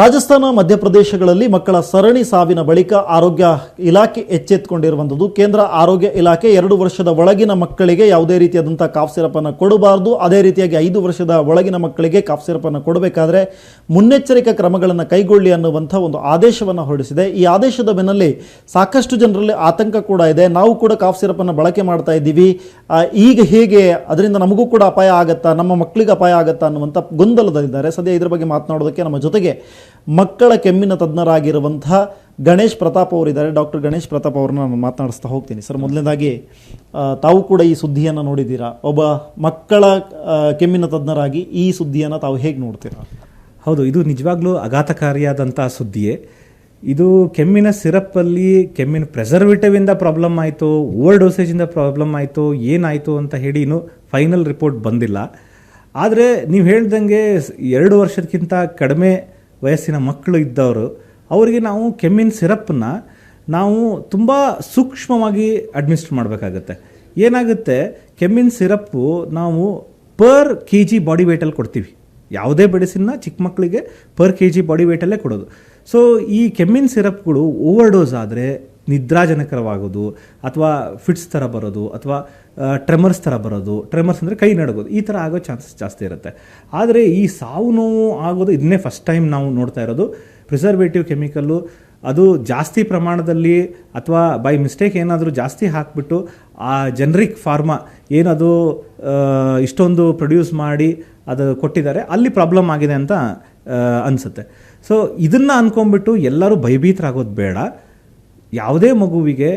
ರಾಜಸ್ಥಾನ, ಮಧ್ಯಪ್ರದೇಶಗಳಲ್ಲಿ ಮಕ್ಕಳ ಸರಣಿ ಸಾವಿನ ಬಳಿಕ ಆರೋಗ್ಯ ಇಲಾಖೆ ಎಚ್ಚೆತ್ತುಕೊಂಡಿರುವಂಥದ್ದು ಕೇಂದ್ರ ಆರೋಗ್ಯ ಇಲಾಖೆ ಎರಡು ವರ್ಷದ ಒಳಗಿನ ಮಕ್ಕಳಿಗೆ ಯಾವುದೇ ರೀತಿಯಾದಂಥ ಕಾಫ್ ಸಿರಪನ್ನು ಕೊಡಬಾರದು. ಅದೇ ರೀತಿಯಾಗಿ ಐದು ವರ್ಷದ ಒಳಗಿನ ಮಕ್ಕಳಿಗೆ ಕಾಫ್ ಸಿರಪನ್ನು ಕೊಡಬೇಕಾದ್ರೆ ಮುನ್ನೆಚ್ಚರಿಕಾ ಕ್ರಮಗಳನ್ನು ಕೈಗೊಳ್ಳಿ ಅನ್ನುವಂಥ ಒಂದು ಆದೇಶವನ್ನು ಹೊರಡಿಸಿದೆ. ಈ ಆದೇಶದ ಬೆನ್ನಲ್ಲಿ ಸಾಕಷ್ಟು ಜನರಲ್ಲಿ ಆತಂಕ ಕೂಡ ಇದೆ. ನಾವು ಕೂಡ ಕಾಫ್ ಸಿರಪನ್ನು ಬಳಕೆ ಮಾಡ್ತಾ ಇದ್ದೀವಿ. ಈಗ ಹೇಗೆ ಅದರಿಂದ ನಮಗೂ ಕೂಡ ಅಪಾಯ ಆಗುತ್ತಾ, ನಮ್ಮ ಮಕ್ಕಳಿಗೆ ಅಪಾಯ ಆಗುತ್ತಾ ಅನ್ನುವಂಥ ಗೊಂದಲದಲ್ಲಿದ್ದಾರೆ. ಸದ್ಯ ಇದರ ಬಗ್ಗೆ ಮಾತನಾಡೋದಕ್ಕೆ ನಮ್ಮ ಜೊತೆಗೆ ಮಕ್ಕಳ ಕೆಮ್ಮಿನ ತಜ್ಞರಾಗಿರುವಂತಹ ಗಣೇಶ್ ಪ್ರತಾಪ್ ಅವರಿದ್ದಾರೆ. ಡಾಕ್ಟರ್ ಗಣೇಶ್ ಪ್ರತಾಪ್ ಅವ್ರನ್ನ ನಾನು ಮಾತನಾಡಿಸ್ತಾ ಹೋಗ್ತೀನಿ. ಸರ್, ಮೊದಲನೇದಾಗಿ ತಾವು ಕೂಡ ಈ ಸುದ್ದಿಯನ್ನು ನೋಡಿದ್ದೀರಾ? ಒಬ್ಬ ಮಕ್ಕಳ ಕೆಮ್ಮಿನ ತಜ್ಞರಾಗಿ ಈ ಸುದ್ದಿಯನ್ನು ತಾವು ಹೇಗೆ ನೋಡ್ತೀರಾ? ಹೌದು, ಇದು ನಿಜವಾಗ್ಲೂ ಆಘಾತಕಾರಿಯಾದಂಥ ಸುದ್ದಿಯೇ. ಇದು ಕೆಮ್ಮಿನ ಸಿರಪ್ಪಲ್ಲಿ ಕೆಮ್ಮಿನ ಪ್ರೆಸರ್ವೇಟಿವಿಂದ ಪ್ರಾಬ್ಲಮ್ ಆಯಿತು ಓವರ್ ಡೋಸೇಜಿಂದ ಪ್ರಾಬ್ಲಮ್ ಆಯಿತು, ಏನಾಯಿತು ಅಂತ ಹೇಳಿ ಇನ್ನೂ ಫೈನಲ್ ರಿಪೋರ್ಟ್ ಬಂದಿಲ್ಲ. ಆದರೆ ನೀವು ಹೇಳ್ದಂಗೆ ಎರಡು ವರ್ಷಕ್ಕಿಂತ ಕಡಿಮೆ ವಯಸ್ಸಿನ ಮಕ್ಕಳು ಇದ್ದವರು, ಅವರಿಗೆ ನಾವು ಕೆಮ್ಮಿನ ಸಿರಪ್ಪನ್ನ ನಾವು ತುಂಬ ಸೂಕ್ಷ್ಮವಾಗಿ ಅಡ್ಮಿನಿಸ್ಟ್ರ್ ಮಾಡಬೇಕಾಗತ್ತೆ. ಏನಾಗುತ್ತೆ? ಕೆಮ್ಮಿನ ಸಿರಪ್ಪು ನಾವು ಪರ್ ಕೆ ಜಿ ಬಾಡಿ ವೇಟಲ್ಲಿ ಕೊಡ್ತೀವಿ. ಯಾವುದೇ ಮೆಡಿಸಿನ್ನ ಚಿಕ್ಕ ಮಕ್ಕಳಿಗೆ ಪರ್ ಕೆ ಜಿ ಬಾಡಿ ವೇಟಲ್ಲೇ ಕೊಡೋದು. ಸೊ ಈ ಕೆಮ್ಮಿನ ಸಿರಪ್ಗಳು ಓವರ್ ಡೋಸ್ ಆದರೆ ನಿದ್ರಾಜನಕರವಾಗೋದು ಅಥವಾ ಫಿಟ್ಸ್ ಥರ ಬರೋದು ಅಥವಾ ಟ್ರೆಮರ್ಸ್ ಥರ ಬರೋದು, ಟ್ರೆಮರ್ಸ್ ಅಂದರೆ ಕೈ ನಡಗೋದು, ಈ ಥರ ಆಗೋ ಚಾನ್ಸಸ್ ಜಾಸ್ತಿ ಇರುತ್ತೆ. ಆದರೆ ಈ ಸಾವು ನೋವು ಆಗೋದು ಇದನ್ನೇ ಫಸ್ಟ್ ಟೈಮ್ ನಾವು ನೋಡ್ತಾ ಇರೋದು. ಪ್ರಿಸರ್ವೇಟಿವ್ ಕೆಮಿಕಲ್ಲು ಅದು ಜಾಸ್ತಿ ಪ್ರಮಾಣದಲ್ಲಿ ಅಥವಾ ಬೈ ಮಿಸ್ಟೇಕ್ ಏನಾದರೂ ಜಾಸ್ತಿ ಹಾಕಿಬಿಟ್ಟು ಆ ಜನರಿಕ್ ಫಾರ್ಮಾ ಏನದು ಇಷ್ಟೊಂದು ಪ್ರೊಡ್ಯೂಸ್ ಮಾಡಿ ಅದು ಕೊಟ್ಟಿದ್ದಾರೆ, ಅಲ್ಲಿ ಪ್ರಾಬ್ಲಮ್ ಆಗಿದೆ ಅಂತ ಅನಿಸುತ್ತೆ. ಸೊ ಇದನ್ನು ಅಂದ್ಕೊಂಬಿಟ್ಟು ಎಲ್ಲರೂ ಭಯಭೀತರಾಗೋದು ಬೇಡ. ಯಾವುದೇ ಮಗುವಿಗೆ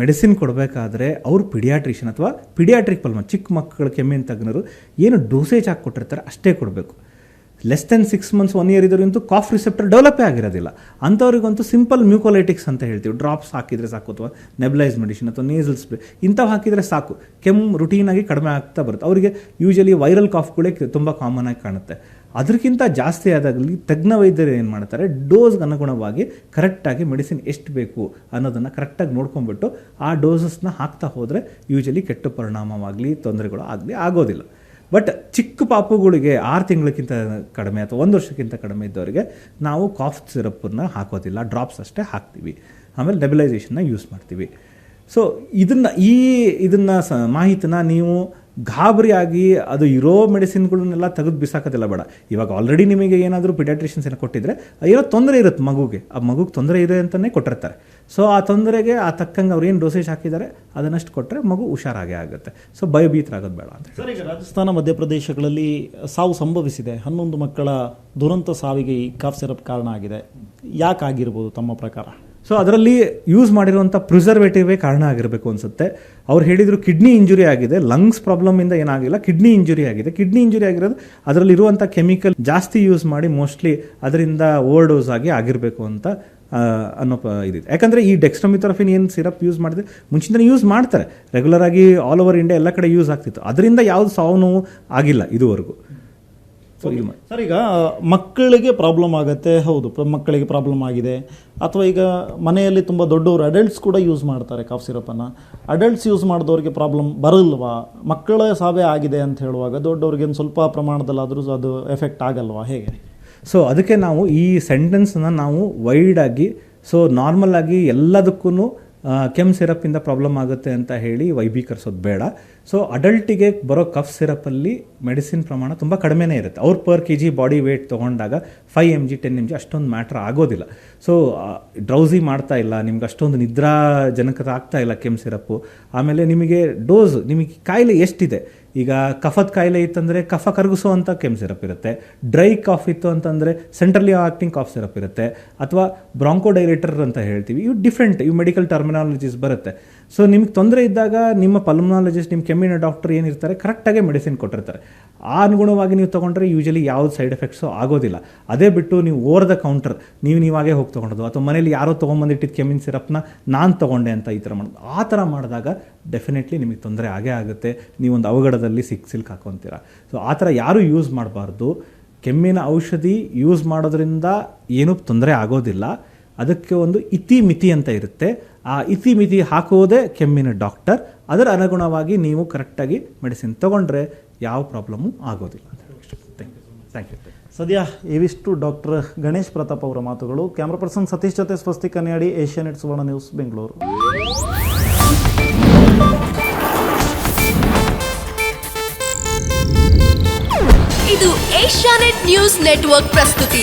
ಮೆಡಿಸಿನ್ ಕೊಡಬೇಕಾದ್ರೆ ಅವರು ಪಿಡಿಯಾಟ್ರಿಷನ್ ಅಥವಾ ಪಿಡಿಯಾಟ್ರಿಕ್ ಪಲ್ಮ, ಚಿಕ್ಕ ಮಕ್ಕಳ ಕೆಮ್ಮಿನ ತಜ್ಞರು ಏನು ಡೋಸೇಜ್ ಹಾಕಿ ಕೊಟ್ಟಿರ್ತಾರೆ ಅಷ್ಟೇ ಕೊಡಬೇಕು. Less than six months one year ಇದ್ದವ್ರಿಗಂತೂ cough receptor ಡೆವಲಪೇ ಆಗಿರೋದಿಲ್ಲ. ಅಂಥವ್ರಿಗಂತೂ ಸಿಂಪಲ್ ಮ್ಯೂಕೋಲೈಟಿಕ್ಸ್ ಅಂತ ಹೇಳ್ತೀವಿ. ಡ್ರಾಪ್ಸ್ ಹಾಕಿದರೆ ಸಾಕು ಅಥವಾ ನೆಬ್ಲೈಸ್ ಮೆಡಿಸಿನ್ ಅಥವಾ ನೇಸಲ್ ಸ್ಪ್ರೇ ಇಂಥವು ಹಾಕಿದರೆ ಸಾಕು. ಕೆಮ್ಮು ರುಟೀನಾಗಿ ಕಡಿಮೆ ಆಗ್ತಾ ಬರುತ್ತೆ. ಅವರಿಗೆ ಯೂಶಲಿ ವೈರಲ್ ಕಾಫ್ಗಳೇ ತುಂಬ ಕಾಮನ್ ಆಗಿ ಕಾಣುತ್ತೆ. ಅದಕ್ಕಿಂತ ಜಾಸ್ತಿ ಆದಾಗಲಿ ತಜ್ಞ ವೈದ್ಯರು ಏನು ಮಾಡ್ತಾರೆ? ಡೋಸ್ಗೆ ಅನುಗುಣವಾಗಿ ಕರೆಕ್ಟಾಗಿ ಮೆಡಿಸಿನ್ ಎಷ್ಟು ಬೇಕು ಅನ್ನೋದನ್ನು ಕರೆಕ್ಟಾಗಿ ನೋಡ್ಕೊಂಡ್ಬಿಟ್ಟು ಆ ಡೋಸಸ್ನ ಹಾಕ್ತಾ ಹೋದರೆ ಯೂಶಲಿ ಕೆಟ್ಟ ಪರಿಣಾಮವಾಗಲಿ, ತೊಂದರೆಗಳು ಆಗಲಿ ಆಗೋದಿಲ್ಲ. ಬಟ್ ಚಿಕ್ಕ ಪಾಪುಗಳಿಗೆ ಆರು ತಿಂಗಳಕ್ಕಿಂತ ಕಡಿಮೆ ಅಥವಾ ಒಂದು ವರ್ಷಕ್ಕಿಂತ ಕಡಿಮೆ ಇದ್ದವರಿಗೆ ನಾವು ಕಾಫ್ ಸಿರಪ್ಪನ್ನು ಹಾಕೋದಿಲ್ಲ. ಡ್ರಾಪ್ಸ್ ಅಷ್ಟೇ ಹಾಕ್ತೀವಿ. ಆಮೇಲೆ ನೆಬಿಲೈಸೇಷನ್ನ ಯೂಸ್ ಮಾಡ್ತೀವಿ. ಸೊ, ಇದನ್ನು ಈ, ಇದನ್ನು ಸ, ಮಾಹಿತಿನ ನೀವು ಗಾಬರಿಯಾಗಿ ಅದು ಇರೋ ಮೆಡಿಸಿನ್ಗಳನ್ನೆಲ್ಲ ತೆಗೆದು ಬಿಸಾಕೋದಿಲ್ಲ ಬೇಡ. ಇವಾಗ ಆಲ್ರೆಡಿ ನಿಮಗೆ ಏನಾದರೂ ಪಿಡಾಟ್ರಿಷನ್ಸ್ ಏನೋ ಕೊಟ್ಟಿದ್ರೆ, ಏನೋ ತೊಂದರೆ ಇರುತ್ತೆ ಮಗುಗೆ. ಆ ಮಗುಗೆ ತೊಂದರೆ ಇದೆ ಅಂತಲೇ ಕೊಟ್ಟಿರ್ತಾರೆ. ಸೊ ಆ ತೊಂದರೆಗೆ ಆ ತಕ್ಕಂಗೆ ಅವ್ರು ಏನು ಡೋಸೇಜ್ ಹಾಕಿದ್ದಾರೆ, ಅದನ್ನಷ್ಟು ಕೊಟ್ಟರೆ ಮಗು ಹುಷಾರಾಗೇ ಆಗುತ್ತೆ. ಸೊ ಭಯಭೀತರಾಗೋದು ಬೇಡ ಅಂತ ಸರ್, ಈಗ ರಾಜಸ್ಥಾನ ಮಧ್ಯಪ್ರದೇಶಗಳಲ್ಲಿ ಸಾವು ಸಂಭವಿಸಿದೆ. ಹನ್ನೊಂದು ಮಕ್ಕಳ ದುರಂತ ಸಾವಿಗೆ ಈ ಕಾಫ್ ಸಿರಪ್ ಕಾರಣ ಆಗಿದೆ. ಯಾಕಾಗಿರ್ಬೋದು ತಮ್ಮ ಪ್ರಕಾರ? ಸೊ ಅದರಲ್ಲಿ ಯೂಸ್ ಮಾಡಿರುವಂಥ ಪ್ರಿಸರ್ವೇಟಿವೇ ಕಾರಣ ಆಗಿರಬೇಕು ಅನಿಸುತ್ತೆ. ಅವ್ರು ಹೇಳಿದ್ರು ಕಿಡ್ನಿ ಇಂಜುರಿ ಆಗಿದೆ ಲಂಗ್ಸ್ ಪ್ರಾಬ್ಲಮಿಂದ ಏನಾಗಿಲ್ಲ ಕಿಡ್ನಿ ಇಂಜುರಿ ಆಗಿದೆ. ಕಿಡ್ನಿ ಇಂಜುರಿ ಆಗಿರೋದು ಅದರಲ್ಲಿರುವಂಥ ಕೆಮಿಕಲ್ ಜಾಸ್ತಿ ಯೂಸ್ ಮಾಡಿ ಮೋಸ್ಟ್ಲಿ ಅದರಿಂದ ಓವರ್ ಡೋಸ್ ಆಗಿ ಆಗಿರಬೇಕು ಅಂತ ಅನ್ನೋ ಇದಿದೆ ಯಾಕಂದರೆ ಈ ಡೆಕ್ಸ್ಟಮಿಥರಫಿನ್ ಏನು ಸಿರಪ್ ಯೂಸ್ ಮಾಡಿದೆ ಮುಂಚಿಂದನೇ ಯೂಸ್ ಮಾಡ್ತಾರೆ. ರೆಗ್ಯುಲರ್ ಆಗಿ ಆಲ್ ಓವರ್ ಇಂಡಿಯಾ ಎಲ್ಲ ಕಡೆ ಯೂಸ್ ಆಗ್ತಿತ್ತು. ಅದರಿಂದ ಯಾವುದು ಸಾವು ನೋವು ಆಗಿಲ್ಲ ಇದುವರೆಗೂ. ಸೊ ಇದು ಮಾ- ಸರ್ ಈಗ ಮಕ್ಕಳಿಗೆ ಪ್ರಾಬ್ಲಮ್ ಆಗುತ್ತೆ ಹೌದು. ಮಕ್ಕಳಿಗೆ ಪ್ರಾಬ್ಲಮ್ ಆಗಿದೆ. ಅಥವಾ ಈಗ ಮನೆಯಲ್ಲಿ ತುಂಬ ದೊಡ್ಡವರು ಅಡಲ್ಟ್ಸ್ ಕೂಡ ಯೂಸ್ ಮಾಡ್ತಾರೆ ಕಾಫ್ ಸಿರಪನ್ನು ಅಡಲ್ಟ್ಸ್ ಯೂಸ್ ಮಾಡಿದವ್ರಿಗೆ ಪ್ರಾಬ್ಲಮ್ ಬರಲ್ವಾ? ಮಕ್ಕಳ ಸಾವೇ ಆಗಿದೆ ಅಂತ ಹೇಳುವಾಗ ದೊಡ್ಡವ್ರಿಗೆ ಒಂದು ಸ್ವಲ್ಪ ಪ್ರಮಾಣದಲ್ಲಾದರೂ ಅದು ಎಫೆಕ್ಟ್ ಆಗಲ್ವಾ? ಹೇಗೆ? ಸೊ ಅದಕ್ಕೆ ನಾವು ಈ ಸೆಂಟೆನ್ಸನ್ನು ನಾವು ವೈಡಾಗಿ ಸೊ ನಾರ್ಮಲ್ ಆಗಿ ಎಲ್ಲದಕ್ಕೂ ಕೆಮ್ ಸಿರಪ್ಪಿಂದ ಪ್ರಾಬ್ಲಮ್ ಆಗುತ್ತೆ ಅಂತ ಹೇಳಿ ವೈಭೀಕರಿಸೋದು ಬೇಡ. ಸೊ ಅಡಲ್ಟಿಗೆ ಬರೋ ಕಫ್ ಸಿರಪ್ಪಲ್ಲಿ ಮೆಡಿಸಿನ್ ಪ್ರಮಾಣ ತುಂಬ ಕಡಿಮೆನೇ ಇರುತ್ತೆ. ಅವ್ರು per K G body weight ತೊಗೊಂಡಾಗ five M G ten M G ಅಷ್ಟೊಂದು ಮ್ಯಾಟ್ರ್ ಆಗೋದಿಲ್ಲ. ಸೊ ಡ್ರೌಸಿ ಮಾಡ್ತಾ ಇಲ್ಲ, ನಿಮ್ಗೆ ಅಷ್ಟೊಂದು ನಿದ್ರಾ ಜನಕತ ಆಗ್ತಾ ಇಲ್ಲ ಕೆಮ್ ಸಿರಪ್ಪು ಆಮೇಲೆ ನಿಮಗೆ ಡೋಸ್ ನಿಮಗೆ ಕಾಯಿಲೆ ಎಷ್ಟಿದೆ? ಈಗ ಕಫದ ಕಾಯಿಲೆ ಇತ್ತಂದರೆ ಕಫ ಕರಗಿಸುವಂಥ ಕೆಮ್ ಸಿರಪ್ ಇರುತ್ತೆ. ಡ್ರೈ ಕಾಫ್ ಇತ್ತು ಅಂತಂದರೆ ಸೆಂಟ್ರಲಿ ಆಕ್ಟಿಂಗ್ ಕಾಫ್ ಸಿರಪ್ ಇರುತ್ತೆ. ಅಥವಾ ಬ್ರಾಂಕೋಡೈಲೇಟರ್ ಅಂತ ಹೇಳ್ತೀವಿ. ಇವು ಡಿಫ್ರೆಂಟ್ ಇವು ಮೆಡಿಕಲ್ ಟರ್ಮಿನಾಲಜೀಸ್ ಬರುತ್ತೆ. ಸೊ ನಿಮ್ಗೆ ತೊಂದರೆ ಇದ್ದಾಗ ನಿಮ್ಮ ಪಲ್ಮನಾಲಜಿಸ್ಟ್ ನಿಮ್ಮ ಕೆಮ್ಮಿನ ಡಾಕ್ಟರ್ ಏನಿರ್ತಾರೆ ಕರೆಕ್ಟಾಗಿ ಮೆಡಿಸಿನ್ ಕೊಟ್ಟಿರ್ತಾರೆ. ಆ ಅನುಗುಣವಾಗಿ ನೀವು ತೊಗೊಂಡ್ರೆ ಯೂಶಲಿ ಯಾವ್ದು ಸೈಡ್ ಎಫೆಕ್ಟ್ಸು ಆಗೋದಿಲ್ಲ. ಅದೇ ಬಿಟ್ಟು ನೀವು ಓವರ್ ದ ಕೌಂಟರ್ ನೀವು ನೀವಾಗೇ ಹೋಗಿ ತೊಗೊಂಡೋದು ಅಥವಾ ಮನೇಲಿ ಯಾರೋ ತೊಗೊಂಬಂದಿಟ್ಟಿದ್ದು ಕೆಮಿನ್ ಸಿರಪ್ನ ನಾನು ತೊಗೊಂಡೆ ಅಂತ ಈ ಥರ ಮಾಡೋದು. ಆ ಥರ ಮಾಡಿದಾಗ ಡೆಫಿನೆಟ್ಲಿ ನಿಮಗೆ ತೊಂದರೆ ಆಗೇ ಆಗುತ್ತೆ. ನೀವೊಂದು ಅವಘಡದಲ್ಲಿ ಸಿಕ್ ಸಿಲ್ಕ್ ಹಾಕೊತೀರ ಸೊ ಆ ಥರ ಯಾರೂ ಯೂಸ್ ಮಾಡಬಾರ್ದು. ಕೆಮ್ಮಿನ ಔಷಧಿ ಯೂಸ್ ಮಾಡೋದ್ರಿಂದ ಏನೂ ತೊಂದರೆ ಆಗೋದಿಲ್ಲ. ಅದಕ್ಕೆ ಒಂದು ಇತಿ ಮಿತಿ ಅಂತ ಇರುತ್ತೆ. ಆ ಇತಿ ಮಿತಿ ಹಾಕುವುದೇ ಕೆಮ್ಮಿನ ಡಾಕ್ಟರ್ ಅದರ ಅನುಗುಣವಾಗಿ ನೀವು ಕರೆಕ್ಟಾಗಿ ಮೆಡಿಸಿನ್ ತೊಗೊಂಡ್ರೆ ಯಾವ ಪ್ರಾಬ್ಲಮ್ಮು ಆಗೋದಿಲ್ಲ. ಥ್ಯಾಂಕ್ ಯು ಥ್ಯಾಂಕ್ ಯು ಸದ್ಯ ಇವಿಷ್ಟು ಡಾಕ್ಟರ್ ಗಣೇಶ್ ಪ್ರತಾಪ್ ಅವರ ಮಾತುಗಳು. ಕ್ಯಾಮ್ರಾ ಪರ್ಸನ್ ಸತೀಶ್ ಜೊತೆ ಸ್ವಸ್ತಿ ಕನ್ಯಾಡಿ ಏಷ್ಯಾನೆಟ್ ಸುವರ್ಣ ನ್ಯೂಸ್, ಬೆಂಗಳೂರು. ಇದು ಏಷ್ಯಾನೆಟ್ ನ್ಯೂಸ್ ನೆಟ್ವರ್ಕ್ ಪ್ರಸ್ತುತಿ.